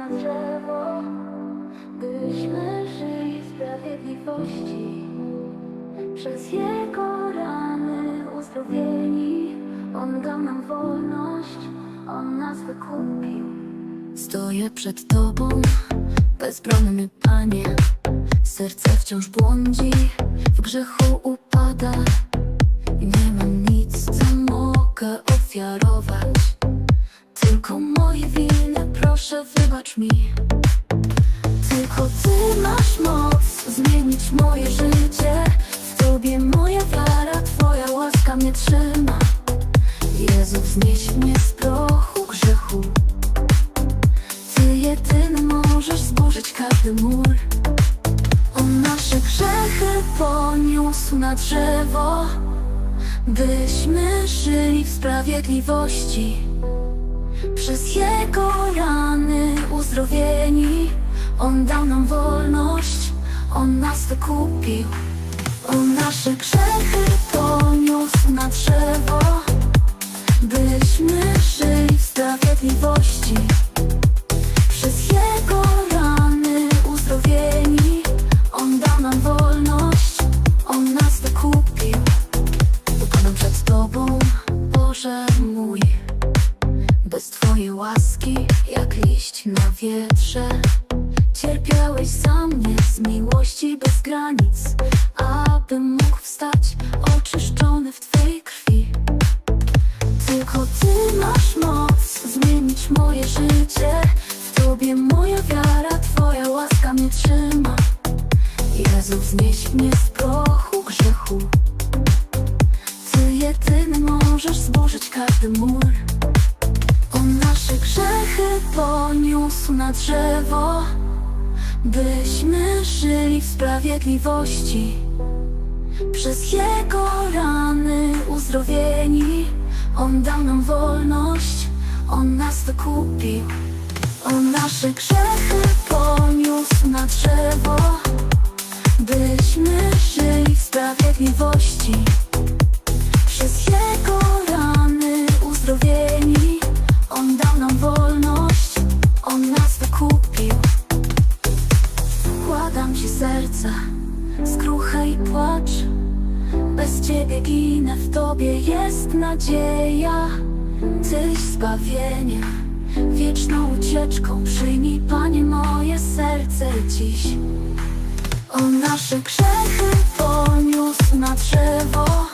na drzewo, byśmy żyli w sprawiedliwości. Przez Jego rany uzdrowieni, On dał nam wolność, On nas wykupił. Stoję przed Tobą, bezbronny Panie. Serce wciąż błądzi, w grzechu upada. I nie mam nic, co mogę ofiarować. Tylko moje proszę wybacz mi. Tylko Ty masz moc zmienić moje życie. W Tobie moja wiara, Twoja łaska mnie trzyma. Jezu, wznieś mnie z prochu grzechu. Ty jedyny możesz zburzyć każdy mur. On nasze grzechy poniósł na drzewo, byśmy żyli w sprawiedliwości. Przez Jego rany uzdrowieni, On dał nam wolność, On nas wykupił. On nasze grzechy poniósł na drzewo, byśmy żyli w sprawiedliwości. Jak liść na wietrze. Cierpiałeś za mnie z miłości bez granic Abym mógł wstać oczyszczony w Twojej krwi. Tylko Ty masz moc zmienić moje życie. W Tobie moja wiara, Twoja łaska mnie trzyma. Jezu, wznieś mnie z prochu grzechu. Ty jedyny możesz zburzyć każdy mur na drzewo, byśmy żyli w sprawiedliwości. Przez Jego rany uzdrowieni, On dał nam wolność, On nas wykupił. On nasze grzechy poniósł na drzewo, byśmy żyli w sprawiedliwości. Przez Jego Ci serca, skruchę i płacz. Bez Ciebie ginę, w Tobie jest nadzieja. Tyś zbawieniem, wieczną ucieczką. Przyjmij, Panie, moje serce dziś. On nasze grzechy poniósł na drzewo